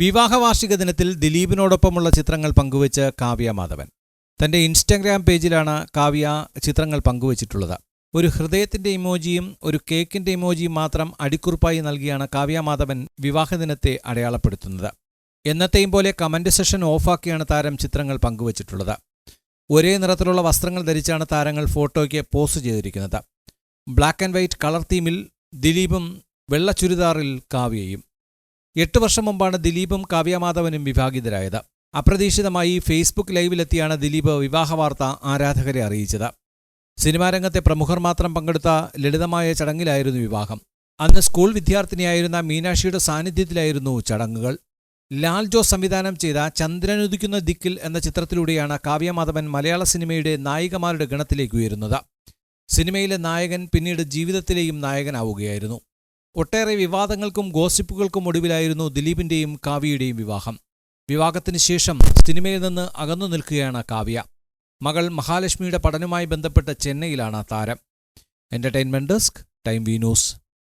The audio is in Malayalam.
വിവാഹ വാർഷിക ദിനത്തിൽ ദിലീപിനോടൊപ്പമുള്ള ചിത്രങ്ങൾ പങ്കുവച്ച് കാവ്യ മാധവൻ. തന്റെ ഇൻസ്റ്റാഗ്രാം പേജിലാണ് കാവ്യ ചിത്രങ്ങൾ പങ്കുവച്ചിട്ടുള്ളത്. ഒരു ഹൃദയത്തിന്റെ ഇമോജിയും ഒരു കേക്കിന്റെ ഇമോജിയും മാത്രം അടിക്കുറിപ്പായി നൽകിയാണ് കാവ്യ മാധവൻ വിവാഹദിനത്തെ അടയാളപ്പെടുത്തുന്നത്. എന്നത്തെയും പോലെ കമന്റ് സെഷൻ ഓഫാക്കിയാണ് താരം ചിത്രങ്ങൾ പങ്കുവച്ചിട്ടുള്ളത്. ഒരേ നിറത്തിലുള്ള വസ്ത്രങ്ങൾ ധരിച്ചാണ് താരങ്ങൾ ഫോട്ടോയ്ക്ക് പോസ്റ്റ് ചെയ്തിരിക്കുന്നത്. ബ്ലാക്ക് ആൻഡ് വൈറ്റ് കളർ തീമിൽ ദിലീപും വെള്ള ചുരിദാറിൽ കാവ്യയും. എട്ട് വർഷം മുമ്പാണ് ദിലീപും കാവ്യമാധവനും വിവാഹിതരായത്. അപ്രതീക്ഷിതമായി ഫേസ്ബുക്ക് ലൈവിലെത്തിയാണ് ദിലീപ് വിവാഹ വാർത്ത ആരാധകരെ അറിയിച്ചത്. സിനിമാരംഗത്തെ പ്രമുഖർ മാത്രം പങ്കെടുത്ത ലളിതമായ ചടങ്ങിലായിരുന്നു വിവാഹം. അന്ന് സ്കൂൾ വിദ്യാർത്ഥിനിയായിരുന്ന മീനാക്ഷിയുടെ സാന്നിധ്യത്തിലായിരുന്നു ചടങ്ങുകൾ. ലാൽ ജോസ് സംവിധാനം ചെയ്ത ചന്ദ്രനുദിക്കുന്ന ദിക്കിൽ എന്ന ചിത്രത്തിലൂടെയാണ് കാവ്യമാധവൻ മലയാള സിനിമയുടെ നായികമാരുടെ ഗണത്തിലേക്ക് ഉയരുന്നത്. സിനിമയിലെ നായകൻ പിന്നീട് ജീവിതത്തിലെയും നായകനാവുകയായിരുന്നു. ഒട്ടേറെ വിവാദങ്ങൾക്കും ഗോസിപ്പുകൾക്കും ഒടുവിലായിരുന്നു ദിലീപിന്റെയും കാവ്യയുടെയും വിവാഹം. വിവാഹത്തിന് ശേഷം സിനിമയിൽ നിന്ന് അകന്നു നിൽക്കുകയാണ് കാവ്യ. മകൾ മഹാലക്ഷ്മിയുടെ പഠനവുമായി ബന്ധപ്പെട്ട ചെന്നൈയിലാണ് താരം. Entertainment desk time V news